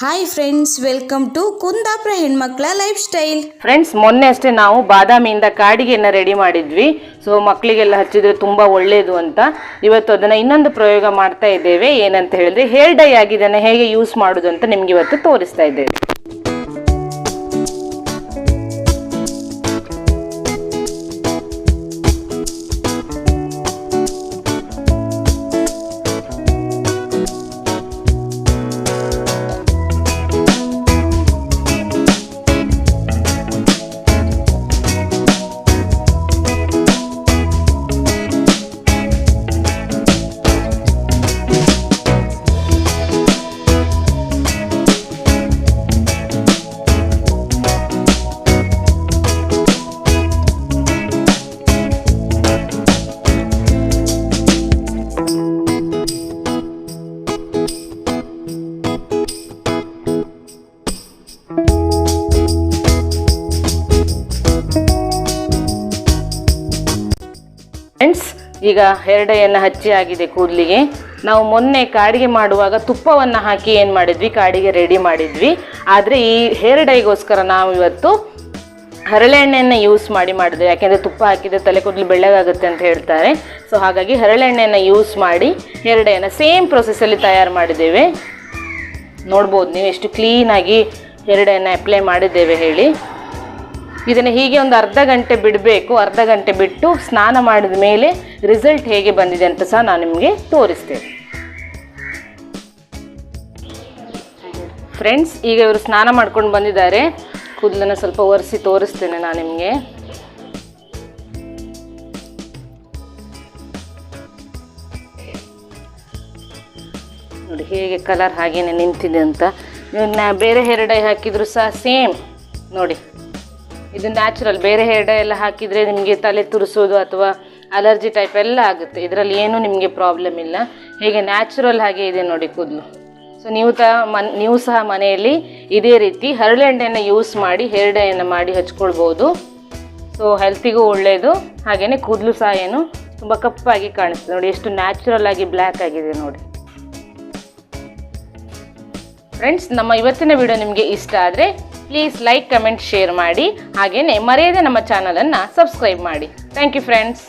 Hi friends welcome to Kundapura ಹೆಣ್ಮಕ್ಳ life style friends ಮೊನ್ನೆ ಅಷ್ಟೇ ನಾವು ಬಾದಾಮಿಯಿಂದ ಕಾಡಿಗೆನ ರೆಡಿ ಮಾಡಿದ್ವಿ. ಸೊ ಮಕ್ಕಳಿಗೆಲ್ಲ ಹಚ್ಚಿದ್ರೆ ತುಂಬ ಒಳ್ಳೆಯದು ಅಂತ. ಇವತ್ತು ಅದನ್ನು ಇನ್ನೊಂದು ಪ್ರಯೋಗ ಮಾಡ್ತಾ ಇದ್ದೇವೆ. ಏನಂತ ಹೇಳಿದ್ರೆ ಹೇರ್ ಡೈ ಆಗಿ ಇದನ್ನು ಹೇಗೆ ಯೂಸ್ ಮಾಡೋದು ಅಂತ ನಿಮ್ಗೆ ಇವತ್ತು ತೋರಿಸ್ತಾ ಇದ್ದೇವೆ. ಈಗ ಹೆರಡೆಯನ್ನು ಡೈಯನ್ನು ಹಚ್ಚಿ ಆಗಿದೆ ಕೂದಲಿಗೆ. ನಾವು ಮೊನ್ನೆ ಕಾಡಿಗೆ ಮಾಡುವಾಗ ತುಪ್ಪವನ್ನು ಹಾಕಿ ಏನು ಮಾಡಿದ್ವಿ? ಕಾಡಿಗೆ ರೆಡಿ ಮಾಡಿದ್ವಿ. ಆದರೆ ಈ ಹೇರಡೈಗೋಸ್ಕರ ನಾವು ಇವತ್ತು ಹರಳೆಣ್ಣೆಯನ್ನು ಯೂಸ್ ಮಾಡಿ ಮಾಡಿದೆ ಯಾಕೆಂದರೆ ತುಪ್ಪ ಹಾಕಿದರೆ ತಲೆ ಕೂದಲು ಬೆಳ್ಳಗಾಗುತ್ತೆ ಅಂತ ಹೇಳ್ತಾರೆ. ಸೊ ಹಾಗಾಗಿ ಹರಳೆಣ್ಣೆಯನ್ನು ಯೂಸ್ ಮಾಡಿ ಹೆರಡೆಯನ್ನು ಡೈಯನ್ನು ಸೇಮ್ ಪ್ರೊಸೆಸ್ಸಲ್ಲಿ ತಯಾರು ಮಾಡಿದ್ದೇವೆ. ನೋಡ್ಬೋದು ನೀವು ಎಷ್ಟು ಕ್ಲೀನಾಗಿ ಹೆರಡೆಯನ್ನು ಡೈಯನ್ನು ಅಪ್ಲೈ ಮಾಡಿದ್ದೇವೆ ಹೇಳಿ. ಇದನ್ನು ಹೀಗೆ ಒಂದು ಅರ್ಧ ಗಂಟೆ ಬಿಡಬೇಕು, ಅರ್ಧ ಗಂಟೆ ಬಿಟ್ಟು ಸ್ನಾನ ಮಾಡಿದ ಮೇಲೆ ರಿಸಲ್ಟ್ ಹೇಗೆ ಬಂದಿದೆ ಅಂತ ಸಹ ನಾನು ನಿಮಗೆ ತೋರಿಸ್ತೇನೆ. ಫ್ರೆಂಡ್ಸ್ ಈಗ ಇವರು ಸ್ನಾನ ಮಾಡ್ಕೊಂಡು ಬಂದಿದ್ದಾರೆ. ಕೂದಲನ್ನು ಸ್ವಲ್ಪ ಒರೆಸಿ ತೋರಿಸ್ತೇನೆ ನಾನು ನಿಮಗೆ. ನೋಡಿ ಹೇಗೆ ಕಲರ್ ಹಾಗೇನೆ ನಿಂತಿದೆ ಅಂತ. ಬೇರೆ ಹೇರ್ ಡೈ ಹಾಕಿದ್ರು ಸಹ ಸೇಮ್ ನೋಡಿ. ಇದು ನ್ಯಾಚುರಲ್ ಬೇರೆ ಹೇರ್ ಡೈ ಎಲ್ಲ ಹಾಕಿದರೆ ನಿಮಗೆ ತಲೆ ತುರಿಸೋದು ಅಥವಾ ಅಲರ್ಜಿ ಟೈಪ್ ಎಲ್ಲ ಆಗುತ್ತೆ. ಇದರಲ್ಲಿ ಏನೂ ನಿಮಗೆ ಪ್ರಾಬ್ಲಮ್ ಇಲ್ಲ. ಹೇಗೆ ನ್ಯಾಚುರಲ್ ಹಾಗೆ ಇದೆ ನೋಡಿ ಕೂದಲು. ಸೊ ನೀವು ತ ಮನ್, ನೀವು ಸಹ ಮನೆಯಲ್ಲಿ ಇದೇ ರೀತಿ ಹರಳೆಣ್ಣೆಯನ್ನು ಯೂಸ್ ಮಾಡಿ ಹೇರ್ ಡೈಯನ್ನು ಮಾಡಿ ಹಚ್ಕೊಳ್ಬೋದು. ಸೊ ಹೆಲ್ತಿಗೂ ಒಳ್ಳೆಯದು ಹಾಗೆಯೇ ಕೂದಲು ಸಹ ಏನು ತುಂಬ ಕಪ್ಪಾಗಿ ಕಾಣಿಸ್ತದೆ. ನೋಡಿ ಎಷ್ಟು ನ್ಯಾಚುರಲ್ ಆಗಿ ಬ್ಲ್ಯಾಕ್ ಆಗಿದೆ ನೋಡಿ. ಫ್ರೆಂಡ್ಸ್ ನಮ್ಮ ಇವತ್ತಿನ ವಿಡಿಯೋ ನಿಮಗೆ ಇಷ್ಟ ಆದರೆ ಪ್ಲೀಸ್ ಲೈಕ್ ಕಮೆಂಟ್ ಶೇರ್ ಮಾಡಿ. ಹಾಗೆಯೇ ಮರೆಯದೆ ನಮ್ಮ ಚಾನಲನ್ನು ಸಬ್ಸ್ಕ್ರೈಬ್ ಮಾಡಿ. Thank you friends